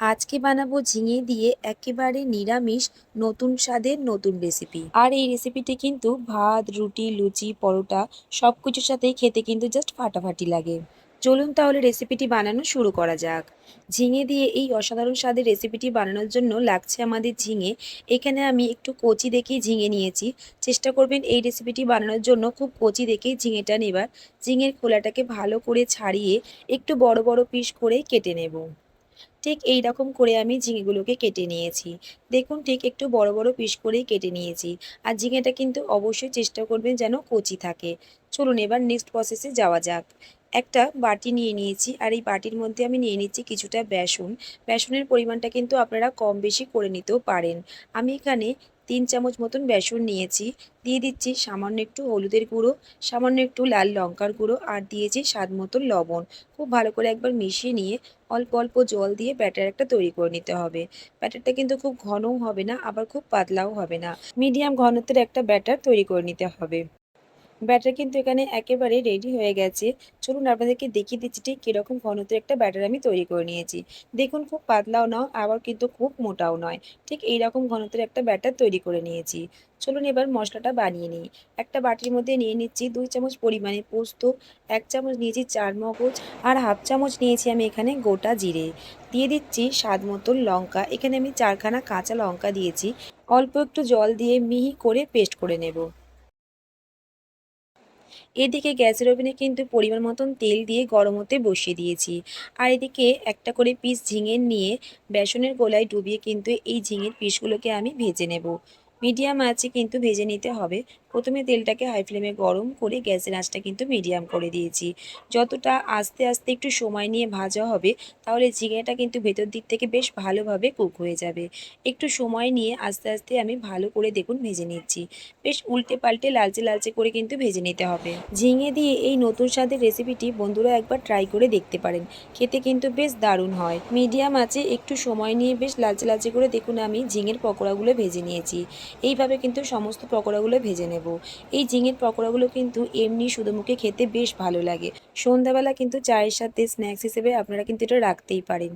আজকে বানাবো ঝিঙে দিয়ে একেবারে নিরামিষ, নতুন স্বাদের নতুন রেসিপি আর এই রেসিপিটি কিন্তু ভাত, রুটি, লুচি, পরোটা সব কিছুর সাথেই খেতে কিন্তু জাস্ট ফাটাফাটি লাগে। চলুন তাহলে রেসিপিটি বানানো শুরু করা যাক। ঝিঙে দিয়ে এই অসাধারণ স্বাদের রেসিপিটি বানানোর জন্য লাগছে আমাদের ঝিঙে। এখানে আমি একটু কচি দেখেই ঝিঙে নিয়েছি। চেষ্টা করবেন এই রেসিপিটি বানানোর জন্য খুব কচি দেখেই ঝিঙেটা নেবার। ঝিঙের খোলাটাকে ভালো করে ছাড়িয়ে একটু বড় বড় পিস করে কেটে নেব। ঠিক এই রকম করে আমি ঝিঙেগুলোকে কেটে নিয়েছি। দেখুন ঠিক একটু বড় বড় পিস করেই কেটে নিয়েছি। আর ঝিঙেটা কিন্তু অবশ্যই চেষ্টা করবেন যেন কচি থাকে। চলুন এবার নেক্সট প্রসেসে যাওয়া যাক। একটা বাটি নিয়ে নিয়েছি আর এই বাটির মধ্যে আমি নিয়ে নিচ্ছি কিছুটা বেসন। বেসনের পরিমাণটা কিন্তু আপনারা কম বেশি করে নিতেও পারেন। আমি এখানে তিন চামচ মতন বেসন নিয়েছি। দিয়ে দিচ্ছি সামান্য একটু হলুদের গুঁড়ো, সামান্য একটু লাল লঙ্কার গুঁড়ো আর দিয়েছি স্বাদ মতন লবণ। খুব ভালো করে একবার মিশিয়ে নিয়ে অল্প অল্প জল দিয়ে ব্যাটার একটা তৈরি করে নিতে হবে। ব্যাটারটা কিন্তু খুব ঘনও হবে না, আবার খুব পাতলাও হবে না। মিডিয়াম ঘনত্বের একটা ব্যাটার তৈরি করে নিতে হবে। ব্যাটার কিন্তু এখানে একেবারে রেডি হয়ে গেছে। চলুন আপনাদেরকে দেখিয়ে দিচ্ছি ঠিক কীরকম ঘনত্বের একটা ব্যাটার আমি তৈরি করে নিয়েছি। দেখুন খুব পাতলাও নয়, আবার কিন্তু খুব মোটাও নয়। ঠিক এই রকম ঘনত্বের একটা ব্যাটার তৈরি করে নিয়েছি। চলুন এবার মশলাটা বানিয়ে নিই। একটা বাটির মধ্যে নিয়ে নিচ্ছি দুই চামচ পরিমাণে পোস্ত, এক চামচ নিয়েছি চার মগজ আর হাফ চামচ নিয়েছি আমি এখানে গোটা জিরে। দিয়ে দিচ্ছি স্বাদ মতন লঙ্কা। এখানে আমি চারখানা কাঁচা লঙ্কা দিয়েছি। অল্প একটু জল দিয়ে মিহি করে পেস্ট করে নেব। এদিকে গ্যাসের ওভেনে কিন্তু পরিমাণ মতন তেল দিয়ে গরম হতে বসিয়ে দিয়েছি। আর এদিকে একটা করে পিস ঝিঙে নিয়ে বেসনের গোলায় ডুবিয়ে কিন্তু এই ঝিঙের পিসগুলোকে আমি ভেজে নেব। মিডিয়াম আছে কিন্তু ভেজে নিতে হবে। প্রথমে তেলটাকে হাই ফ্লেমে গরম করে গ্যাসের আঁচটা কিন্তু মিডিয়াম করে দিয়েছি। যতটা আস্তে আস্তে একটু সময় নিয়ে ভাজা হবে, তাহলে ঝিঙেটা কিন্তু ভেতর দিক থেকে বেশ ভালোভাবে কুক হয়ে যাবে। একটু সময় নিয়ে আস্তে আস্তে আমি ভালো করে দেখুন ভেজে নিচ্ছি। বেশ উল্টে পাল্টে লালচে লালচে করে কিন্তু ভেজে নিতে হবে। ঝিঙে দিয়ে এই নতুন স্বাদের রেসিপিটি বন্ধুরা একবার ট্রাই করে দেখতে পারেন। খেতে কিন্তু বেশ দারুণ হয়। মিডিয়াম আছে, একটু সময় নিয়ে বেশ লালচে লালচে করে দেখুন আমি ঝিঙের পকোড়াগুলো ভেজে নিয়েছি। এইভাবে কিন্তু সমস্ত পকোড়াগুলো ভেজে নেব। এই ঝিঙের পকোড়াগুলো কিন্তু এমনি শুধু মুখে খেতে বেশ ভালো লাগে। সন্ধ্যাবেলা কিন্তু চায়ের সাথে স্ন্যাক্স হিসেবে আপনারা কিন্তু এটা রাখতেই পারেন।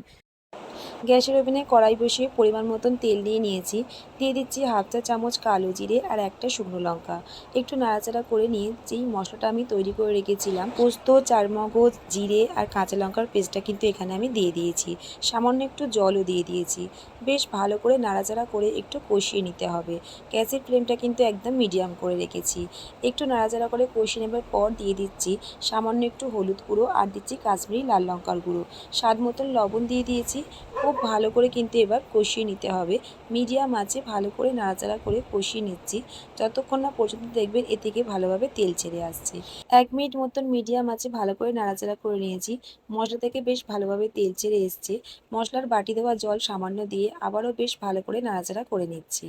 গ্যাসের ওভেনে কড়াই বসিয়ে পরিমাণ মতন তেল দিয়ে নিয়েছি। দিয়ে দিচ্ছি হাফ চা চামচ কালো জিরে আর একটা শুকনো লঙ্কা। একটু নাড়াচাড়া করে নিয়ে যেই মশলাটা আমি তৈরি করে রেখেছিলাম, পোস্ত, চারমগজ, জিরে আর কাঁচা লঙ্কার পেস্টটা কিন্তু এখানে আমি দিয়ে দিয়েছি। সামান্য একটু জলও দিয়ে দিয়েছি। বেশ ভালো করে নাড়াচাড়া করে একটু কষিয়ে নিতে হবে। গ্যাসের ফ্লেমটা কিন্তু একদম মিডিয়াম করে রেখেছি। একটু নাড়াচাড়া করে কষিয়ে নেবার পর দিয়ে দিচ্ছি সামান্য একটু হলুদ গুঁড়ো আর দিচ্ছি কাশ্মীরি লাল লঙ্কার গুঁড়ো। স্বাদ মতন লবণ দিয়ে দিয়েছি। খুব ভালো করে কিন্তু এবার কষিয়ে নিতে হবে। মিডিয়াম আঁচে ভালো করে নাড়াচাড়া করে কষিয়ে নিচ্ছি। যতক্ষণ না পর্যন্ত দেখবেন এ থেকে ভালোভাবে তেল ছেড়ে আসছে। এক মিনিট মতন মিডিয়াম আঁচে ভালো করে নাড়াচাড়া করে নিয়েছি। মশলা থেকে বেশ ভালোভাবে তেল ছেড়ে এসছে। মশলার বাটি দেওয়া জল সামান্য দিয়ে আবারও বেশ ভালো করে নাড়াচাড়া করে নিচ্ছি।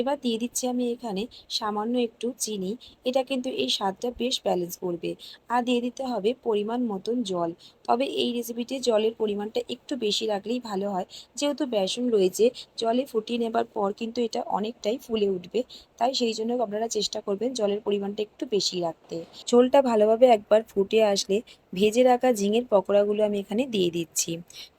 এবার দিয়ে দিচ্ছি আমি এখানে সামান্য একটু চিনি। এটা কিন্তু এই স্বাদটা বেশ ব্যালেন্স করবে। আর দিয়ে দিতে হবে পরিমাণ মতন জল। তবে এই রেসিপিতে জলের পরিমাণটা একটু বেশি রাখলেই ভালো হয়। যেহেতু বেসন রয়েছে, জলে ফুটিয়ে নেবার পর কিন্তু এটা অনেকটাই ফুলে উঠবে। তাই সেই জন্য আপনারা চেষ্টা করবেন জলের পরিমাণটা একটু বেশি রাখতে। ঝোলটা ভালোভাবে একবার ফুটে আসলে ভেজে রাখা ঝিঙের পকোড়াগুলো আমি এখানে দিয়ে দিচ্ছি।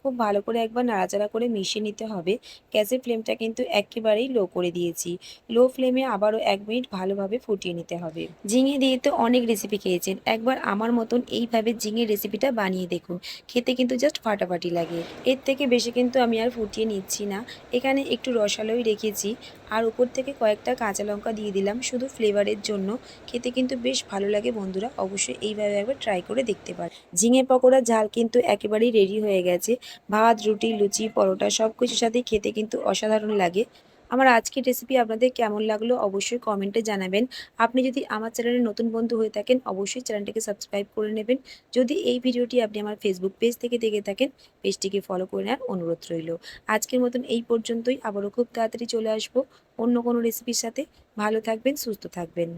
খুব ভালো করে একবার নাড়াচাড়া করে মিশিয়ে নিতে হবে। গ্যাসের ফ্লেমটা কিন্তু একেবারেই লো করে দিয়েছি। লো ফ্লেমে আবারও এক মিনিট ভালোভাবে ফুটিয়ে নিতে হবে। ঝিঙে দিয়ে তো অনেক রেসিপি খেয়েছেন। একবার আমার মতন এইভাবে ঝিঙের রেসিপিটা বানিয়ে দেখুন। খেতে কিন্তু জাস্ট ফাটাফাটি লাগে। এর থেকে বেশি কিন্তু আমি আর ফুটিয়ে নিচ্ছি না। এখানে একটু রসালোই রেখেছি। আর উপর থেকে কয়েকটা কাঁচা লঙ্কা দিয়ে দিলাম শুধু ফ্লেভারের জন্য। খেতে কিন্তু বেশ ভালো লাগে বন্ধুরা। অবশ্যই এইভাবে একবার ট্রাই করে দেখতে পারেন ঝিঙে পকোড়ার ঝাল কিন্তু একেবারেই রেডি হয়ে গেছে। ভাত, রুটি, লুচি, পরোটা সব কিছুর সাথে খেতে কিন্তু অসাধারণ লাগে। আমার আজকের রেসিপি আপনাদের কেমন লাগল অবশ্যই কমেন্টে জানাবেন। আপনি যদি আমার চ্যানেলে নতুন বন্ধু হয়ে থাকেন, অবশ্যই চ্যানেলটিকে সাবস্ক্রাইব করে নেবেন। যদি এই ভিডিওটি আপনি আমার ফেসবুক পেজ থেকে দেখে থাকেন পেজটিকে ফলো করে নেওয়ার অনুরোধ রইল। আজকের মতন এই পর্যন্তই। আবারও খুব তাড়াতাড়ি চলে আসব অন্য কোনো রেসিপির সাথে। ভালো থাকবেন, সুস্থ থাকবেন।